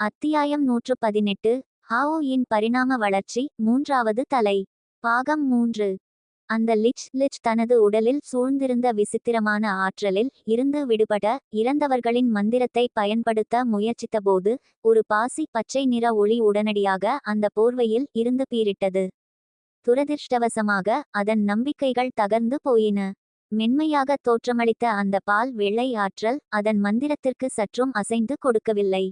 அத்தியாயம் நூற்று பதினெட்டு ஹாவோயின் பரிணாம வளர்ச்சி மூன்றாவது தலை. பாகம் மூன்று. அந்த லிச் லிச் தனது உடலில் சூழ்ந்திருந்த விசித்திரமான ஆற்றலில் இருந்து விடுபட இறந்தவர்களின் மந்திரத்தை பயன்படுத்த முயற்சித்தபோது ஒரு பாசி பச்சை நிற ஒளி உடனடியாக அந்த போர்வையில் இருந்து பீரிட்டது துரதிர்ஷ்டவசமாக அதன் நம்பிக்கைகள் தகர்ந்து போயின. மென்மையாக தோற்றமளித்த அந்த பால் வெள்ளை ஆற்றல் அதன் மந்திரத்திற்கு சற்றும் அசைந்து கொடுக்கவில்லை.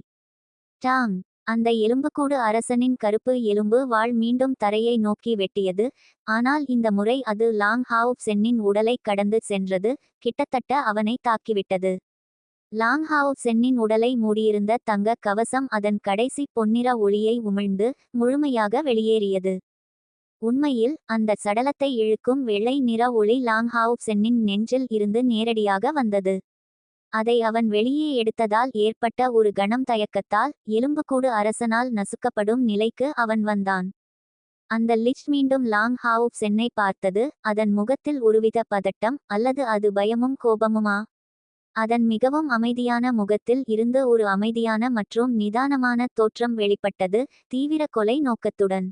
டாங் அந்த எலும்புக்கூடு அரசனின் கருப்பு எலும்பு வாள் மீண்டும் தரையை நோக்கி வெட்டியது. ஆனால் இந்த முறை அது லாங் ஹாவ் சென்னின் உடலை கடந்து சென்றது. கிட்டத்தட்ட அவனை தாக்கிவிட்டது. லாங் ஹாவ் சென்னின் உடலை மூடியிருந்த தங்க கவசம் அதன் கடைசி பொன்னிற ஒளியை உமிழ்ந்து முழுமையாக வெளியேறியது. உண்மையில் அந்த சடலத்தை இழுக்கும் வெள்ளை நிற ஒளி லாங் ஹாவ் சென்னின் நெஞ்சில் இருந்து நேரடியாக வந்தது. அதை அவன் வெளியே எடுத்ததால் ஏற்பட்ட ஒரு கணம் தயக்கத்தால் எலும்புக்கூடு அரசனால் நசுக்கப்படும் நிலைக்கு அவன் வந்தான். அந்த லிச் மீண்டும் லாங் ஹாவுப் சென்னை பார்த்தது அதன் முகத்தில் ஒருவித பதட்டம் அல்லது அது பயமும் கோபமுமா? அதன் மிகவும் அமைதியான முகத்தில் இருந்து ஒரு அமைதியான மற்றும் நிதானமான தோற்றம் வெளிப்பட்டது தீவிர கொலை நோக்கத்துடன்.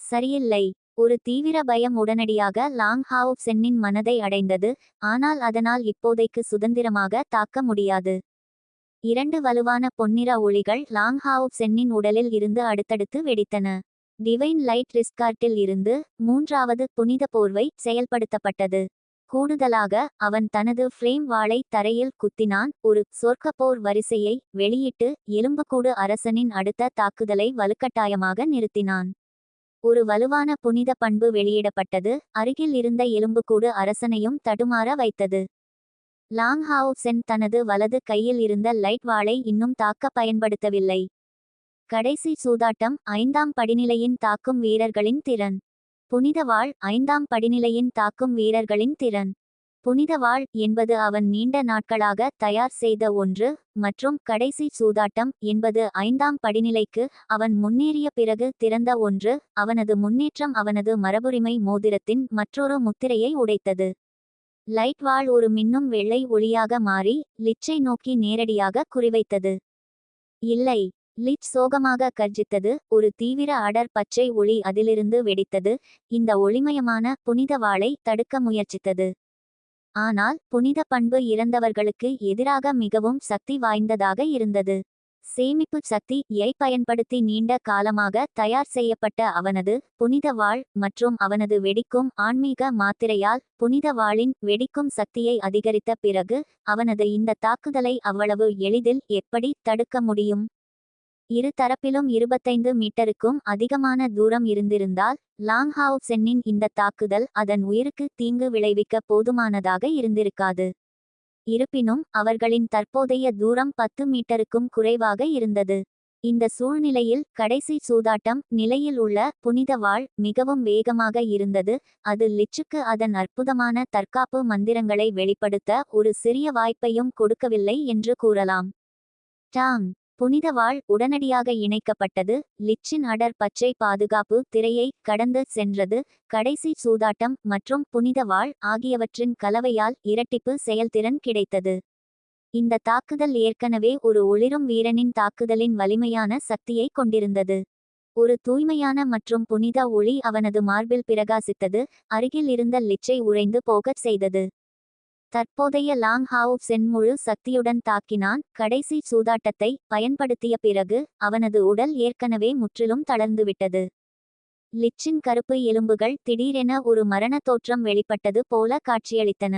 சரியில்லை. ஒரு தீவிர பயம் உடனடியாக லாங் ஹாவ் சென்னின் மனதை அடைந்தது ஆனால் அதனால் இப்போதைக்கு சுதந்திரமாக தாக்க முடியாது. இரண்டு வலுவான பொன்னிற ஒளிகள் லாங் ஹாவ் சென்னின் உடலில் இருந்து அடுத்தடுத்து வெடித்தன. டிவைன் லைட் ரிஸ்கார்ட்டில் இருந்து மூன்றாவது புனித போர்வை செயல்படுத்தப்பட்டது. கூடுதலாக அவன் தனது ஃப்ளேம் வாளை தரையில் குத்தினான் ஒரு சொர்க்கப்போர் வரிசையை வெளியிட்டு எலும்புக்கூடு அரசனின் அடுத்த தாக்குதலை வலுக்கட்டாயமாக நிறுத்தினான். ஒரு வலுவான புனித பண்பு வெளியிடப்பட்டது. அருகில் இருந்த எலும்புக்கூடு அரசனையும் தடுமாற வைத்தது. லாங் ஹாவ் சென் தனது வலது கையில் இருந்த லைட் வாளை இன்னும் தாக்க பயன்படுத்தவில்லை. கடைசி சூதாட்டம் ஐந்தாம் படிநிலையின் தாக்கும் வீரர்களின் திறன். புனித வாழ் ஐந்தாம் படிநிலையின் தாக்கும் வீரர்களின் திறன். புனித வாழ் என்பது அவன் நீண்ட நாட்களாக தயார் செய்த ஒன்று மற்றும் கடைசி சூதாட்டம் என்பது ஐந்தாம் படிநிலைக்கு அவன் முன்னேறிய பிறகு திறந்த ஒன்று அவனது முன்னேற்றம் அவனது மரபுரிமை மோதிரத்தின் மற்றொரு முத்திரையை உடைத்தது. லைட் வாள் ஒரு மின்னும் வெள்ளை ஒளியாக மாறி லிச்சை நோக்கி நேரடியாக குறிவைத்தது. இல்லை லிச் சோகமாக கர்ஜித்தது ஒரு தீவிர அடர் பச்சை ஒளி அதிலிருந்து வெடித்தது இந்த ஒளிமயமான புனித வாளை தடுக்க முயற்சித்தது. ஆனால் புனித பண்பு இறந்தவர்களுக்கு எதிராக மிகவும் சக்தி வாய்ந்ததாக இருந்தது. சேமிப்பு சக்தி யை பயன்படுத்தி நீண்ட காலமாக தயார் செய்யப்பட்ட அவனது புனித வாழ் மற்றும் அவனது வெடிக்கும் ஆன்மீக மாத்திரையால் புனித வாளின் வெடிக்கும் சக்தியை அதிகரித்த பிறகு அவனது இந்த தாக்குதலை அவ்வளவு எளிதில் எப்படி தடுக்க முடியும்? இரு தரப்பிலும் இருபத்தைந்து மீட்டருக்கும் அதிகமான தூரம் இருந்திருந்தால் லாங் சென்னின் இந்த தாக்குதல் அதன் உயிருக்கு தீங்கு விளைவிக்க போதுமானதாக இருந்திருக்காது. இருப்பினும் அவர்களின் தற்போதைய தூரம் பத்து மீட்டருக்கும் குறைவாக இருந்தது. இந்த சூழ்நிலையில் கடைசி சூதாட்டம் நிலையில் உள்ள புனித வாழ் மிகவும் வேகமாக இருந்தது அது லிச்சுக்கு அதன் அற்புதமான தற்காப்பு மந்திரங்களை வெளிப்படுத்த ஒரு சிறிய வாய்ப்பையும் கொடுக்கவில்லை என்று கூறலாம். டாங் புனித வாழ் உடனடியாக இணைக்கப்பட்டது. லிச்சின் அடர் பச்சை பாதுகாப்பு திரையை கடந்து சென்றது. கடைசி சூதாட்டம் மற்றும் புனித வாழ் ஆகியவற்றின் கலவையால் இரட்டிப்பு செயல்திறன் கிடைத்தது. இந்த தாக்குதல் ஏற்கனவே ஒரு ஒளிரும் வீரனின் தாக்குதலின் வலிமையான சக்தியை கொண்டிருந்தது. ஒரு தூய்மையான மற்றும் புனித ஒளி அவனது மார்பில் பிரகாசித்தது. அருகில் இருந்த லிச்சை உறைந்து போகச் செய்தது. தற்போதைய லாங் ஹாவ் சென் முழு சக்தியுடன் தாக்கினான். கடைசி சூதாட்டத்தை பயன்படுத்திய பிறகு அவனது உடல் ஏற்கனவே முற்றிலும் தளர்ந்துவிட்டது. லிச்சின் கருப்பு எலும்புகள் திடீரென ஒரு மரண தோற்றம் வெளிப்பட்டது போல காட்சியளித்தன.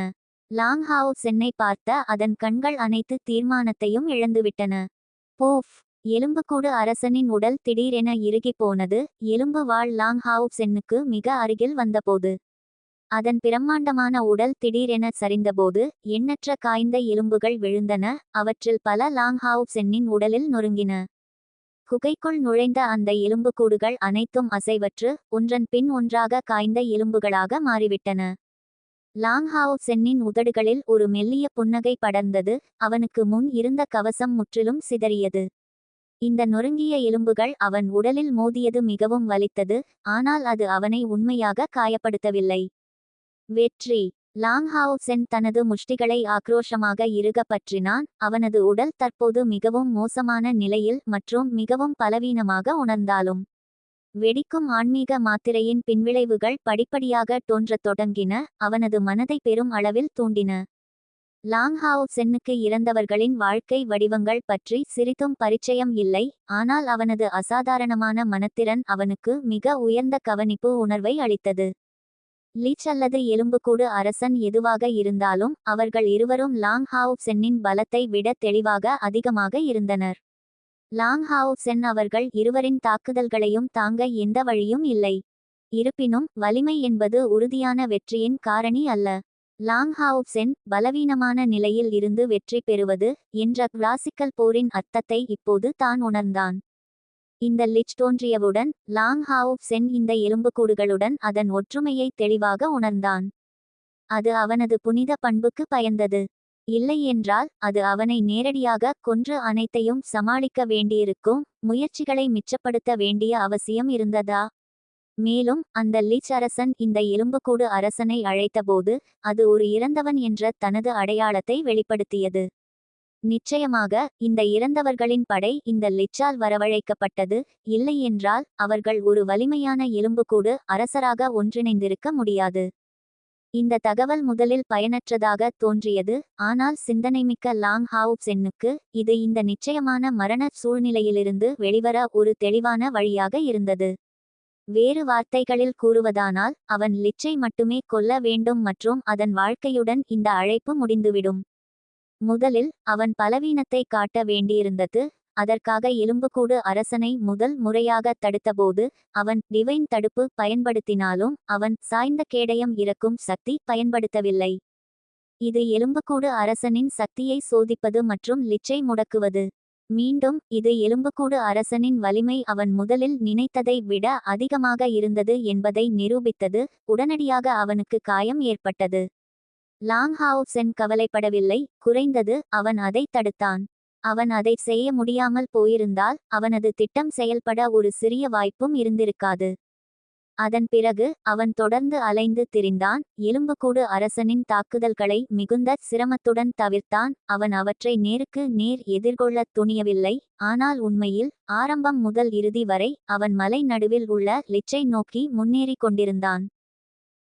லாங் ஹாவ் சென்னை பார்த்த அதன் கண்கள் அனைத்து தீர்மானத்தையும் இழந்துவிட்டன. போஃப்! எலும்புக்கூடு அரசனின் உடல் திடீரென இறுகி போனது. எலும்பு வாழ் லாங் ஹாவ் சென்னுக்கு மிக அருகில் வந்தபோது அதன் பிரம்மாண்டமான உடல் திடீரென சரிந்தபோது எண்ணற்ற காய்ந்த எலும்புகள் விழுந்தன அவற்றில் பல லாங் ஹாவ் சென்னின் உடலில் நொறுங்கின. குகைக்குள் நுழைந்த அந்த எலும்புக்கூடுகள் அனைத்தும் அசைவற்று ஒன்றன் பின் ஒன்றாக காய்ந்த எலும்புகளாக மாறிவிட்டன. லாங் ஹாவ் சென்னின் உதடுகளில் ஒரு மெல்லிய புன்னகை படர்ந்தது அவனுக்கு முன் இருந்த கவசம் முற்றிலும் சிதறியது. இந்த நொறுங்கிய எலும்புகள் அவன் உடலில் மோதியது மிகவும் வலித்தது ஆனால் அது அவனை உண்மையாக காயப்படுத்தவில்லை. வெற்றி. லாங்ஹாவ்சென் சென் தனது முஷ்டிகளை ஆக்ரோஷமாக இறுக பற்றினான். அவனது உடல் தற்போது மிகவும் மோசமான நிலையில் மற்றும் மிகவும் பலவீனமாக உணர்ந்தாலும் வெடிக்கும் ஆன்மீக மாத்திரையின் பின்விளைவுகள் படிப்படியாக தோன்றத் தொடங்கின. அவனது மனதை பெரும் அளவில் தூண்டின. லாங்ஹாவ் சென்னுக்கு இறந்தவர்களின் வாழ்க்கை வடிவங்கள் பற்றி சிறிதும் பரிச்சயம் இல்லை. ஆனால் அவனது அசாதாரணமான மனத்திறன் அவனுக்கு மிக உயர்ந்த கவனிப்பு உணர்வை அளித்தது. லீச் அல்லது எலும்புக்கூடு அரசன் எதுவாக இருந்தாலும் அவர்கள் இருவரும் லாங் ஹாவ் சென்னின் பலத்தை விட தெளிவாக அதிகமாக இருந்தனர். லாங் ஹாவ் சென் அவர்கள் இருவரின் தாக்குதல்களையும் தாங்க எந்த வழியும் இல்லை. இருப்பினும் வலிமை என்பது உறுதியான வெற்றியின் காரணி அல்ல. லாங் ஹாவ் சென் பலவீனமான நிலையில் இருந்து வெற்றி பெறுவது என்ற கிளாசிக்கல் போரின் அர்த்தத்தை இப்போது தான் உணர்ந்தான். இந்த லிச் தோன்றியவுடன் லாங் ஹாவ் சென் இந்த எலும்புக்கூடுகளுடன் அதன் ஒற்றுமையை தெளிவாக உணர்ந்தான். அது அவனது புனித பண்புக்கு பயந்தது. இல்லையென்றால் அது அவனை நேரடியாக கொன்று அனைத்தையும் சமாளிக்க வேண்டியிருக்கும் முயற்சிகளை மிச்சப்படுத்த வேண்டிய அவசியம் இருந்ததா? மேலும் அந்த லீச் அரசன் இந்த எலும்புக்கூடு அரசனை அழைத்தபோது அது ஒரு இறந்தவன் என்ற தனது அடையாளத்தை வெளிப்படுத்தியது. நிச்சயமாக இந்த இறந்தவர்களின் படை இந்த லிச்சால் வரவழைக்கப்பட்டது இல்லையென்றால் அவர்கள் ஒரு வலிமையான எலும்புக்கூடு அரசராக ஒன்றிணைந்திருக்க முடியாது. இந்த தகவல் முதலில் பயனற்றதாக தோன்றியது ஆனால் சிந்தனைமிக்க லாங் ஹாவ் சென்னுக்கு இது இந்த நிச்சயமான மரண சூழ்நிலையிலிருந்து வெளிவர ஒரு தெளிவான வழியாக இருந்தது. வேறு வார்த்தைகளில் கூறுவதானால் அவன் லிச்சை மட்டுமே கொல்ல வேண்டும் மற்றும் அதன் வாழ்க்கையுடன் இந்த அழைப்பு முடிந்துவிடும். முதலில் அவன் பலவீனத்தை காட்ட வேண்டியிருந்தது அதற்காக எலும்புக்கூடு அரசனை முதல் முறையாக தடுத்தபோது அவன் டிவைன் தடுப்பு பயன்படுத்தினாலும் அவன் சாய்ந்த கேடயம் இறக்கும் சக்தி பயன்படுத்தவில்லை. இது எலும்புக்கூடு அரசனின் சக்தியை சோதிப்பது மற்றும் லிச்சை முடக்குவது. மீண்டும் இது எலும்புக்கூடு அரசனின் வலிமை அவன் முதலில் நினைத்ததை விட அதிகமாக இருந்தது என்பதை நிரூபித்தது உடனடியாக அவனுக்கு காயம் ஏற்பட்டது. லாங் சென் கவலைப்படவில்லை. குறைந்தது அவன் அதை தடுத்தான். அவன் அதை செய்ய முடியாமல் போயிருந்தால் அவனது திட்டம் செயல்பட ஒரு சிறிய வாய்ப்பும் இருந்திருக்காது. அதன் பிறகு அவன் தொடர்ந்து அலைந்து திரிந்தான். எலும்புக்கூடு அரசனின் தாக்குதல்களை மிகுந்த சிரமத்துடன் தவிர்த்தான். அவன் அவற்றை நேருக்கு நேர் எதிர்கொள்ளத் துணியவில்லை. ஆனால் உண்மையில் ஆரம்பம் முதல் இறுதி வரை அவன் மலை நடுவில் உள்ள லிச்சை நோக்கி முன்னேறிக் கொண்டிருந்தான்.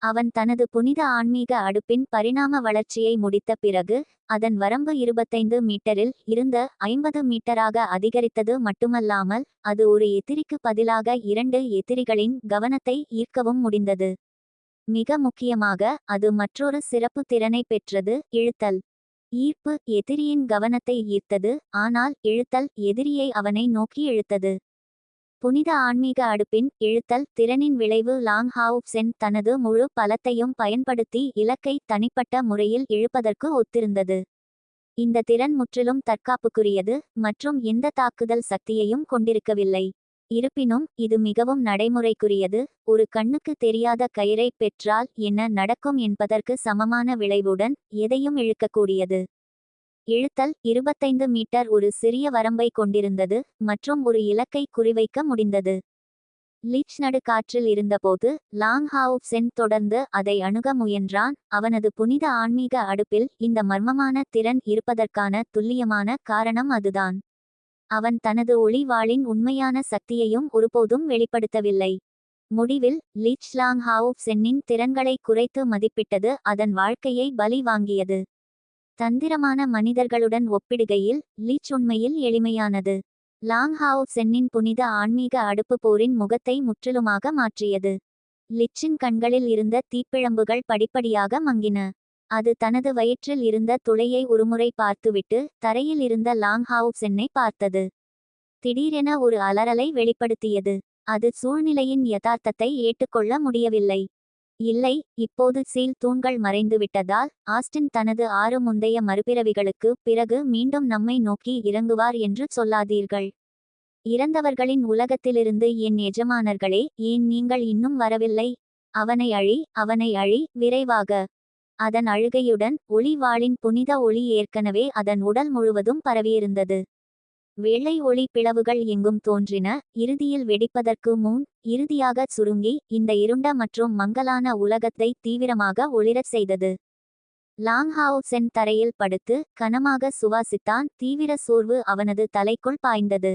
அவன் தனது புனித ஆன்மீக அடுப்பின் பரிணாம வளர்ச்சியை முடித்த பிறகு அதன் வரம்பு இருபத்தைந்து மீட்டரில் இருந்த ஐம்பது மீட்டராக அதிகரித்தது மட்டுமல்லாமல் அது ஒரு எதிரிக்கு பதிலாக இரண்டு எதிரிகளின் கவனத்தை ஈர்க்கவும் முடிந்தது. மிக முக்கியமாக அது மற்றொரு சிறப்பு திறனை பெற்றது இழுத்தல். ஈர்ப்பு எதிரியின் கவனத்தை ஈர்த்தது ஆனால் இழுத்தல் எதிரியை அவனை நோக்கி இழுத்தது. புனித ஆன்மீக அடுப்பின் இழுத்தல் திறனின் விளைவு லாங் ஹாவ் சென் தனது முழு பலத்தையும் பயன்படுத்தி இலக்கை தனிப்பட்ட முறையில் இழுப்பதற்கு ஒத்திருந்தது. இந்த திறன் முற்றிலும் தற்காப்புக்குரியது மற்றும் எந்த தாக்குதல் சக்தியையும் கொண்டிருக்கவில்லை. இருப்பினும் இது மிகவும் நடைமுறைக்குரியது ஒரு கண்ணுக்கு தெரியாத கயிறை பெற்றால் என்ன நடக்கும் என்பதற்கு சமமான விளைவுடன் எதையும் இழுக்கக்கூடியது. இழுத்தல் இருபத்தைந்து மீட்டர் ஒரு சிறிய வரம்பை கொண்டிருந்தது மற்றும் ஒரு இலக்கை குறிவைக்க முடிந்தது. லிச் நடுக்காற்றில் இருந்தபோது லாங் ஹாவ் சென் தொடர்ந்து அதை அணுக முயன்றான். அவனது புனித ஆன்மீக அடுப்பில் இந்த மர்மமான திறன் இருப்பதற்கான துல்லியமான காரணம் அதுதான். அவன் தனது ஒளிவாளின் உண்மையான சக்தியையும் ஒருபோதும் வெளிப்படுத்தவில்லை. முடிவில் லீச் லாங் ஹாவ் சென்னின் திறன்களை குறைத்து மதிப்பிட்டது அதன் வாழ்க்கையை பலி வாங்கியது. தந்திரமான மனிதர்களுடன் ஒப்பிடுகையில் லீச் உண்மையில் எளிமையானது. லாங் ஹாவ் சென்னின் புனித ஆன்மீக அடுப்பு போரின் முகத்தை முற்றிலுமாக மாற்றியது. லிச்சின் கண்களில் இருந்த தீப்பிழம்புகள் படிப்படியாக மங்கின. அது தனது வயிற்றில் இருந்த துளையை ஒருமுறை பார்த்துவிட்டு தரையில் இருந்த லாங் ஹாவ் சென்னை பார்த்தது. திடீரென ஒரு அலறலை வெளிப்படுத்தியது. அது சூழ்நிலையின் யதார்த்தத்தை ஏற்றுக்கொள்ள முடியவில்லை. இல்லை இப்போது சீல் தூண்கள் மறைந்துவிட்டதால் ஆஸ்டின் தனது ஆறு முந்தைய மறுபிறவிகளுக்கு பிறகு மீண்டும் நம்மை நோக்கி இறங்குவார் என்று சொல்லாதீர்கள். இறந்தவர்களின் உலகத்திலிருந்து என் எஜமானர்களே ஏன் நீங்கள் இன்னும் வரவில்லை? அவனை அழி அவனை அழி விரைவாக. அதன் அழுகையுடன் ஒளி வாளின் புனித ஒளி ஏற்கனவே அதன் உடல் முழுவதும் பரவியிருந்தது. வெள்ளை ஒளி பிளவுகள் எங்கும் தோன்றின. இறுதியில் வெடிப்பதற்கு முன் இறுதியாக சுருங்கி இந்த இருண்ட மற்றும் மங்கலான உலகத்தை தீவிரமாக ஒளிரச் செய்தது. லாங் ஹாவ் சென் தரையில் படுத்து கனமாக சுவாசித்தான் தீவிர சோர்வு அவனது தலைக்குள் பாய்ந்தது.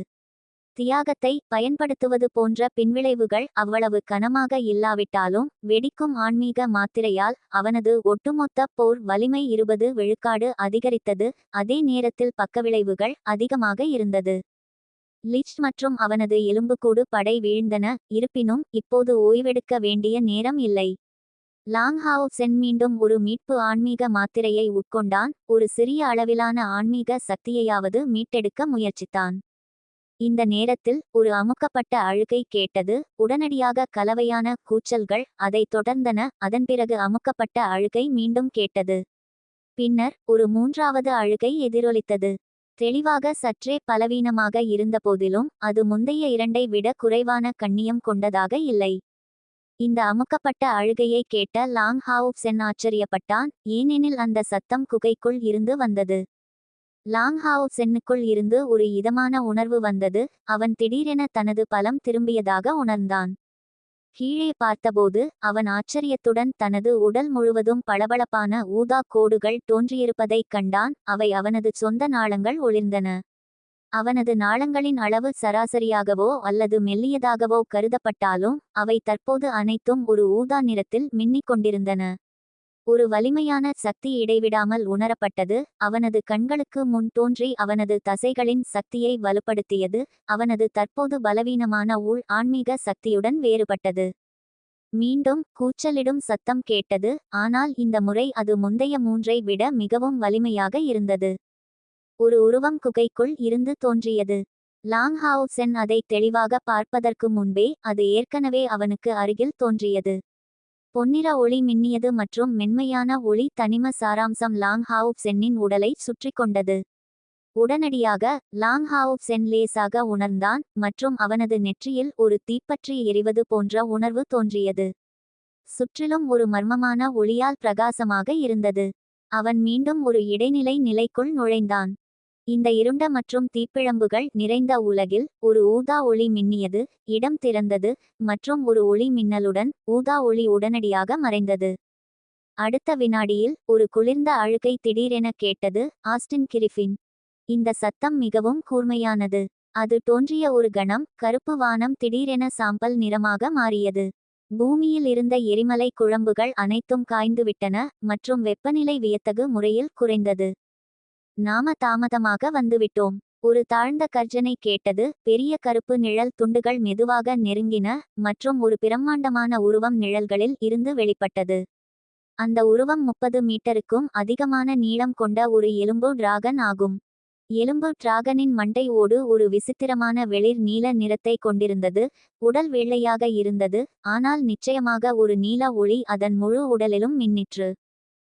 தியாகத்தை பயன்படுத்துவது போன்ற பின்விளைவுகள் அவ்வளவு கனமாக இல்லாவிட்டாலும் வெடிக்கும் ஆன்மீக மாத்திரையால் அவனது ஒட்டுமொத்த போர் வலிமை இருபது விழுக்காடு அதிகரித்தது அதே நேரத்தில் பக்கவிளைவுகள் அதிகமாக இருந்தது. லிச் மற்றும் அவனது எலும்புக்கூடு படை வீழ்ந்தன இருப்பினும் இப்போது ஓய்வெடுக்க வேண்டிய நேரம் இல்லை. லாங் ஹாவ் சென் மீண்டும் ஒரு மீட்பு ஆன்மீக மாத்திரையை உட்கொண்டான் ஒரு சிறிய அளவிலான ஆன்மீக சக்தியையாவது மீட்டெடுக்க முயற்சித்தான். இந்த நேரத்தில் ஒரு அமுக்கப்பட்ட அழுகை கேட்டது உடனடியாக கலவையான கூச்சல்கள் அதைத் தொடர்ந்தன. அதன் பிறகு அமுக்கப்பட்ட அழுகை மீண்டும் கேட்டது. பின்னர் ஒரு மூன்றாவது அழுகை எதிரொலித்தது. தெளிவாக சற்றே பலவீனமாக இருந்தபோதிலும் அது முந்தைய இரண்டை விட குறைவான கண்ணியம் கொண்டதாக இல்லை. இந்த அமுக்கப்பட்ட அழுகையை கேட்ட லாங் ஹாவ் சென் ஆச்சரியப்பட்டான். ஏனெனில் அந்த சத்தம் குகைக்குள் இருந்து வந்தது. லாங் ஹாவ் சென்னுக்குள் இருந்து ஒரு இதமான உணர்வு வந்தது. அவன் திடீரென தனது பலம் திரும்பியதாக உணர்ந்தான். கீழே பார்த்தபோது அவன் ஆச்சரியத்துடன் தனது உடல் முழுவதும் பளபளப்பான ஊதா கோடுகள் தோன்றியிருப்பதைக் கண்டான். அவை அவனது சொந்த நாளங்கள் ஒளிர்ந்தன. அவனது நாளங்களின் அளவு சராசரியாகவோ அல்லது மெல்லியதாகவோ கருதப்பட்டாலும் அவை தற்போது அனைத்தும் ஒரு ஊதா நிறத்தில் மின்னிக் கொண்டிருந்தன. ஒரு வலிமையான சக்தி இடைவிடாமல் உணரப்பட்டது. அவனது கண்களுக்கு முன் தோன்றி அவனது தசைகளின் சக்தியை வலுப்படுத்தியது. அவனது தற்போது பலவீனமான உள் ஆன்மீக சக்தியுடன் வேறுபட்டது. மீண்டும் கூச்சலிடும் சத்தம் கேட்டது. ஆனால் இந்த முறை அது முந்தைய மூன்றை விட மிகவும் வலிமையாக இருந்தது. ஒரு உருவம் குகைக்குள் இருந்து தோன்றியது. லாங் சென் அதை தெளிவாக பார்ப்பதற்கு முன்பே அது ஏற்கனவே அவனுக்கு அருகில் தோன்றியது. பொன்னிற ஒளி மின்னியது மற்றும் மென்மையான ஒளி தனிம சாராம்சம் லாங் ஹாவுப் சென்னின் உடலை சுற்றி கொண்டது. உடனடியாக லாங் ஹாவுப் சென் லேசாக உணர்ந்தான் மற்றும் அவனது நெற்றியில் ஒரு தீப்பற்றி எரிவது போன்ற உணர்வு தோன்றியது. சுற்றிலும் ஒரு மர்மமான ஒளியால் பிரகாசமாக இருந்தது. அவன் மீண்டும் ஒரு இடைநிலை நிலைக்குள் நுழைந்தான். இந்த இருண்ட மற்றும் தீப்பிழம்புகள் நிறைந்த உலகில் ஒரு ஊதா ஒளி மின்னியது இடம் திறந்தது மற்றும் ஒரு ஒளி மின்னலுடன் ஊதா ஒளி உடனடியாக மறைந்தது. அடுத்த வினாடியில் ஒரு குளிர்ந்த அழுகை திடீரென கேட்டது ஆஸ்டின் கிரிஃபின். இந்த சத்தம் மிகவும் கூர்மையானது. அது தோன்றிய ஒரு கணம் கருப்பு வானம் திடீரென சாம்பல் நிறமாக மாறியது. பூமியில் இருந்த எரிமலை குழம்புகள் அனைத்தும் காய்ந்துவிட்டன மற்றும் வெப்பநிலை வியத்தகு முறையில் குறைந்தது. நாம தாமதமாக வந்துவிட்டோம். ஒரு தாழ்ந்த கர்ஜனை கேட்டது பெரிய கருப்பு நிழல் துண்டுகள் மெதுவாக நெருங்கின மற்றும் ஒரு பிரம்மாண்டமான உருவம் நிழல்களில் இருந்து வெளிப்பட்டது. அந்த உருவம் முப்பது மீட்டருக்கும் அதிகமான நீளம் கொண்ட ஒரு எலும்பு டிராகன் ஆகும். எலும்பு டிராகனின் மண்டை ஓடு ஒரு விசித்திரமான வெளிர் நீல நிறத்தை கொண்டிருந்தது உடல் வெள்ளையாக இருந்தது ஆனால் நிச்சயமாக ஒரு நீல ஒளி அதன் முழு உடலிலும் மின்னிற்று.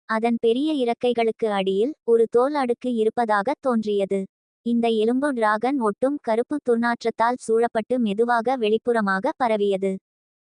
அதன் பெரிய இறக்கைகளுக்கு அடியில் ஒரு தோல் அடுக்கு இருப்பதாக தோன்றியது. இந்த எலும்பு டிராகன் ஒட்டும் கருப்பு துர்நாற்றத்தால் சூழப்பட்டு மெதுவாக வெளிப்புறமாக பரவியது.